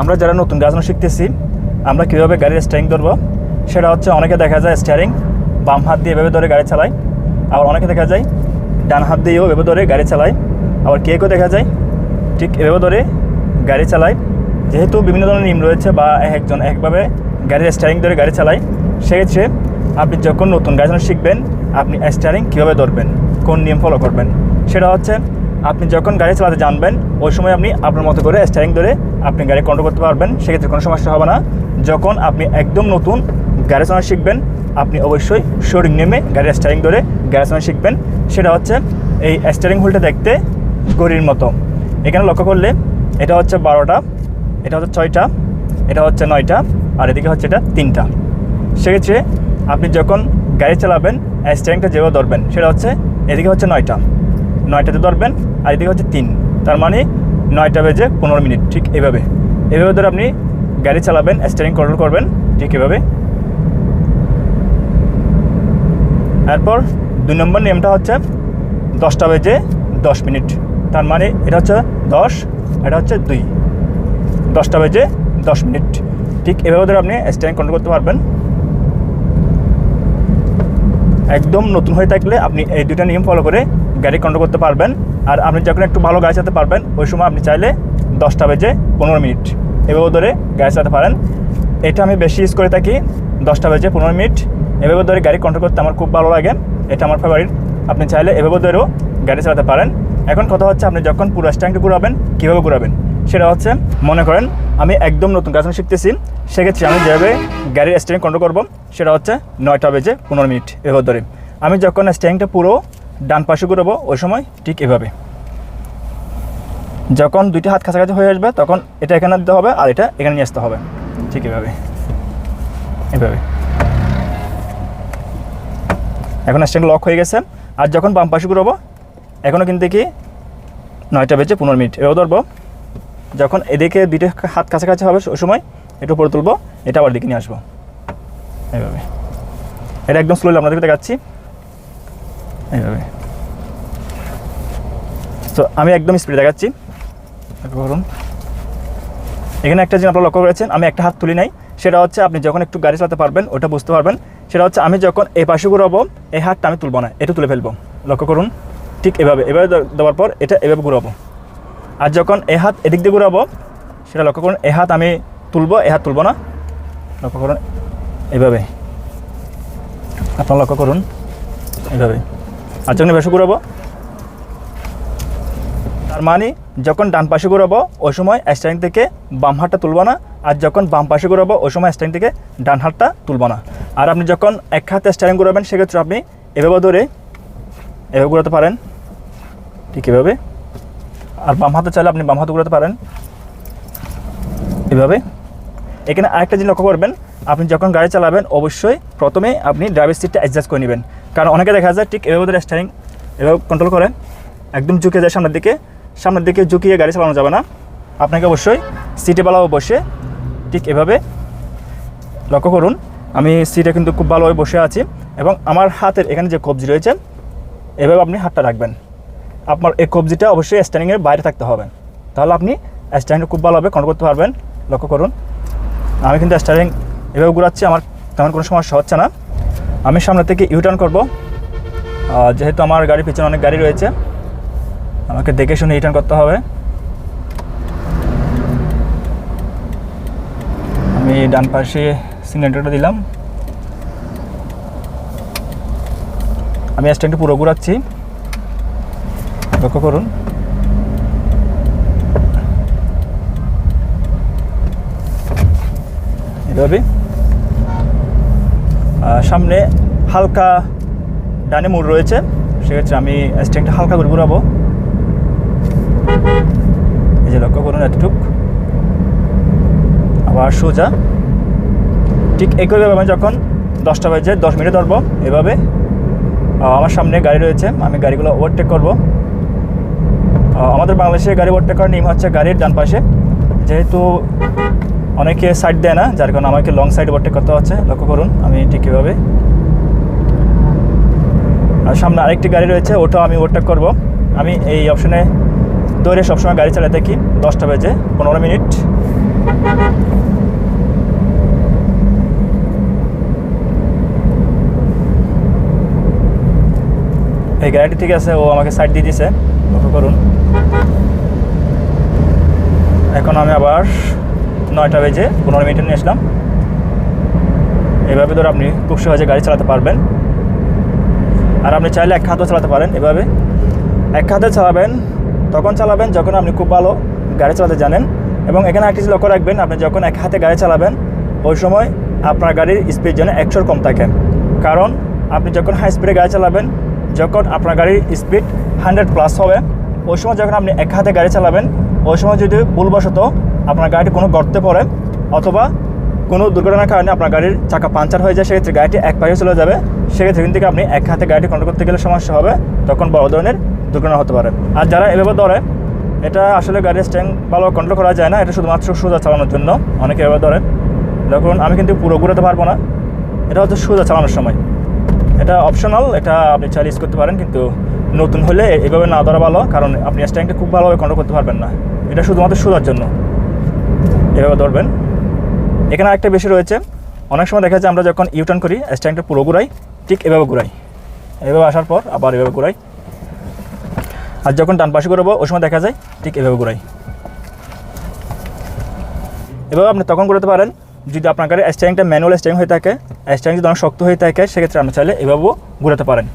আমরা যারা নতুন গাছ শিখতেছি, আমরা কীভাবে গাড়ির স্টিয়ারিং ধরবো, সেটা হচ্ছে অনেকে দেখা যায় স্টিয়ারিং বাম হাত দিয়ে এভাবে ধরে গাড়ি চালায়, আবার অনেকে দেখা যায় ডান হাত দিয়েও এভাবে ধরে গাড়ি চালায়, আবার কে কেউ দেখা যায় ঠিক এভাবে ধরে গাড়ি চালায়। যেহেতু বিভিন্ন ধরনের নিয়ম রয়েছে বা এক একজন একভাবে গাড়ির স্টিয়ারিং ধরে গাড়ি চালায়, সেক্ষেত্রে আপনি যখন নতুন গাড়ি শিখবেন, আপনি স্টিয়ারিং কীভাবে ধরবেন, কোন নিয়ম ফলো করবেন, সেটা হচ্ছে আপনি যখন গাড়ি চালাতে জানবেন, ওই সময় আপনি আপনার মতো করে স্টারিং ধরে আপনি গাড়ি কন্ট্রোল করতে পারবেন, সেক্ষেত্রে কোনো সমস্যা হবে না। যখন আপনি একদম নতুন গাড়ি চালানো শিখবেন, আপনি অবশ্যই শোরিং নেমে গাড়ির স্টারিং ধরে গাড়ি চালানো শিখবেন। সেটা হচ্ছে এই স্টিয়ারিং হুইলটা দেখতে গড়ির মতো। এখানে লক্ষ্য করলে এটা হচ্ছে বারোটা, এটা হচ্ছে ছয়টা, এটা হচ্ছে নয়টা, আর এদিকে হচ্ছে এটা তিনটা। সেক্ষেত্রে আপনি যখন গাড়ি চালাবেন স্টিয়ারিংটা যেভাবে ধরবেন, সেটা হচ্ছে এদিকে হচ্ছে নয়টা। নয়টাতে ধরবেন, আর এদিকে হচ্ছে তিন। তার মানে নয়টা বেজে পনেরো মিনিট, ঠিক এভাবে। এভাবে ধরে আপনি গাড়ি চালাবেন স্টিয়ারিং কন্ট্রোল করবেন, ঠিক এভাবে। এরপর দুই নম্বর নিয়মটা হচ্ছে দশটা বেজে দশ মিনিট। তার মানে এটা হচ্ছে দশ, এটা হচ্ছে দুই। দশটা বেজে দশ মিনিট, ঠিক এভাবে ধরে আপনি স্টিয়ারিং কন্ট্রোল করতে পারবেন। একদম নতুন হয়ে থাকলে আপনি এই দুটা নিয়ম ফলো করে গাড়ি কন্ট্রোল করতে পারবেন। আর আপনি যখন একটু ভালো গাড়ি চালাতে পারবেন, ওই সময় আপনি চাইলে দশটা বেজে পনেরো মিনিট এভাবে ধরে গাড়ি চালাতে পারেন। এটা আমি বেশি ইউজ করে থাকি দশটা বেজে পনেরো মিনিট। এভাবে ধরে গাড়ি কন্ট্রোল করতে আমার খুব ভালো লাগে। এটা আমার ফেভারিট আপনি চাইলে এভাবে ধরেও গাড়ি চালাতে পারেন। এখন কথা হচ্ছে আপনি যখন পুরো স্ট্যান্ডে ঘুরাবেন, কীভাবে ঘুরাবেন? সেটা হচ্ছে, মনে করেন আমি একদম নতুন গাছ শিখতেছি। সেক্ষেত্রে আমি যেভাবে গাড়ির স্টিয়ারিং কন্ট্রোল করব, সেটা হচ্ছে নয়টা বেজে পনেরো মিনিট এভাবে ধরে। আমি যখন স্টিয়ারিংটা পুরো ডান পাশে ঘুরাবো, ওই সময় ঠিক এভাবে। যখন দুইটি হাত কাছাকাছি হয়ে আসবে, তখন এটা এখানে দিতে হবে আর এটা এখানে নিয়ে আসতে হবে। ঠিক এভাবে। এভাবে। এখন স্ট্যান্ড লক হয়ে গেছে। আর যখন বাম পাশে ঘুরাবো এখনও কিন্তু কি নয়টা বেজে পনেরো মিনিট। এও ধরবো, যখন এদিকে দুইটা হাত কাছাকাছি হবে, ওই সময় একটু উপরে তুলবো, এটা আবার দিকে নিয়ে আসব। এইভাবে এটা একদম স্লোলি আপনাদেরকে দেখাচ্ছি। এইভাবে তো আমি একদম স্পিডে দেখাচ্ছি। করুন এখানে একটা জিনিস আপনারা লক্ষ্য করেছেন, আমি একটা হাত তুলি নাই। সেটা হচ্ছে আপনি যখন একটু গাড়ি চালাতে পারবেন, ওটা বুঝতে পারবেন। সেটা হচ্ছে আমি যখন এই পাশে ঘুরাবো, এই হাতটা আমি তুলবো না, এটা তুলে ফেলব। লক্ষ্য করুন, ঠিক এভাবে। এভাবে দেওয়ার পর এটা এভাবে ঘুরাবো। আর যখন এ হাত এদিক দিয়ে ঘুরাবো, সেটা লক্ষ্য করুন, এ হাত আমি তুলবো, এ হাত তুলবো না। লক্ষ্য করুন, এভাবে। আপনারা লক্ষ্য করুন, এভাবে। আর যখন এভাবে ঘুরাবো তার মানে যখন ডান পাশে ঘুরাবো, ওই সময় স্ট্যান্ড থেকে বাম হাতটা তুলবো না, আর যখন বাম পাশে ঘুরাবো, ওই সময় স্ট্যান্ড থেকে ডান হাতটা তুলবো না। আর আপনি যখন এক হাতে স্ট্যান্ড ঘুরাবেন, সেক্ষেত্রে আপনি এভাবে ধরে এভাবে ঘুরাতে পারেন। ঠিক এভাবে। আর বাম হাতে চাইলে আপনি বাম হাতে ঘুরাতে পারেন। এভাবে। এখানে আরেকটা জিনিস লক্ষ্য করবেন, আপনি যখন গাড়ি চালাবেন, অবশ্যই প্রথমে আপনি ড্রাইভার সিটটা অ্যাডজাস্ট করে নেবেন। কারণ অনেকে দেখা যায় ঠিক এভাবে ধরে স্টারিং এভাবে কন্ট্রোল করে, একদম ঝুঁকে যায় সামনের দিকে। সামনের দিকে ঝুঁকিয়ে গাড়ি চালানো যাবে না। আপনাকে অবশ্যই সিটে বেলাও বসে ঠিক এভাবে লক্ষ্য করুন। আমি সিটে কিন্তু খুব ভালোভাবে বসে আছি এবং আমার হাতের এখানে যে কবজি রয়েছে, এভাবে আপনি হাতটা রাখবেন। আপনার এই কবজিটা অবশ্যই স্ট্যান্ডিংয়ের বাইরে থাকতে হবে। তাহলে আপনি স্ট্যান্ডিং খুব ভালোভাবে কন্ট্রোল করতে পারবেন। লক্ষ্য করুন। আমি কিন্তু স্ট্যান্ডিং এভাবে ঘুরাচ্ছি, আমার তেমন কোনো সমস্যা হচ্ছে না। আমি সামনে থেকে ইউটার্ন করব। যেহেতু আমার গাড়ির পিছনে অনেক গাড়ি রয়েছে আমাকে দেখে শুনে রিটার্ন করতে হবে। আমি ডান পাশে সিগনেটারটা দিলাম। আমি স্ট্যান্ডটি পুরো ঘুরাচ্ছি লক্ষ্য করুন। সামনে হালকা ডানে মোড় রয়েছে। সেক্ষেত্রে আমি স্ট্যান্ডটা হালকা করে ঘুরাবো। যে লক্ষ্য করুন এতটুক আবার সোজা। ঠিক একইভাবে আমি যখন দশটা বাজে, দশ মিনিট ধরবো, এভাবে। আমার সামনে গাড়ি রয়েছে, আমি গাড়িগুলো ওভারটেক করব। আমাদের বাংলাদেশে গাড়ি ওভারটেক করার নিয়ম হচ্ছে গাড়ির ডান পাশে। যেহেতু অনেকে সাইড দেয় না, যার কারণে আমাকে লং সাইড ওভারটেক করতে হচ্ছে, লক্ষ্য করুন, আমি ঠিক কীভাবে আর সামনে আরেকটি গাড়ি রয়েছে, ওটাও আমি ওভারটেক করব। আমি এই অপশনে দৌড়ে সবসময় গাড়ি চালাতে থাকি দশটা বেজে পনেরো মিনিট। এই গাড়িটি ঠিক আছে, ও আমাকে সাইড দিয়ে দিয়েছে লক্ষ্য করুন। এখন আমি আবার নয়টা বেজে পনেরো মিনিটে নিয়ে আসলাম। এভাবে ধরে আপনি খুব সহজে গাড়ি চালাতে পারবেন। আর আপনি চাইলে এক হাতেও চালাতে পারেন এভাবে। এক হাতে চালাবেন তখন চালাবেন যখন আপনি খুব ভালো গাড়ি চালাতে জানেন এবং এখানে একটা লক্ষ্য রাখবেন, আপনি যখন এক হাতে গাড়ি চালাবেন, ওই সময় আপনার গাড়ির স্পিড যেন একশোর কম থাকে। কারণ আপনি যখন হাই স্পিডে গাড়ি চালাবেন, যখন আপনার গাড়ির স্পিড হান্ড্রেড প্লাস হবে, ওই সময় যখন আপনি এক হাতে গাড়ি চালাবেন, ওই সময় যদি ভুলবশত আপনার গাড়িটি কোনো গর্তে পড়ে অথবা কোনো দুর্ঘটনার কারণে আপনার গাড়ির চাকা পাঞ্চার হয়ে যায়, সেক্ষেত্রে গাড়িটি এক পাশে চলে যাবে। সেক্ষেত্রে থেকে আপনি এক হাতে গাড়িটি কন্ট্রোল করতে গেলে সমস্যা হবে। তখন বড় ধরনের দুর্ঘটনা হতে পারে। আর যারা এভাবে ধরে এটা আসলে গাড়ির স্ট্যান্ড ভালো কন্ট্রোল করা যায় না, এটা শুধুমাত্র সোজা চালানোর জন্য। অনেকে এভাবে ধরে দেখুন, আমি কিন্তু পুরো ঘুরাতে পারব না। এটা হচ্ছে সোজা চালানোর সময়। এটা অপশনাল এটা আপনি চাইলে ইউজ করতে পারেন, কিন্তু নতুন হলে এভাবে না ধরা ভালো, কারণ আপনি স্ট্যান্ডটা খুব ভালোভাবে কন্ট্রোল করতে পারবেন না। এটা শুধুমাত্র সোজার জন্য। এভাবে ধরবেন এখানে একটা বেশি রয়েছে। অনেক সময় দেখা যায় আমরা যখন ইউটার্ন করি স্ট্যান্ডটা পুরো ঘুরাই, ঠিক এভাবে ঘুরাই। এভাবে আসার পর আবার এভাবে ঘুরাই। আর যখন ডান পাশে ঘুরাবো, ওই সময় দেখা যায় ঠিক এভাবে ঘুরাই। এভাবে আপনি তখন ঘুরাতে পারেন। যদি আপনার কাছে স্ট্যাংটা ম্যানুয়াল স্ট্যাং হয়ে থাকে স্ট্যাং যদি অনেক শক্ত হয়ে থাকে, সেক্ষেত্রে আপনি চাইলে এভাবেও ঘুরাতে পারেন।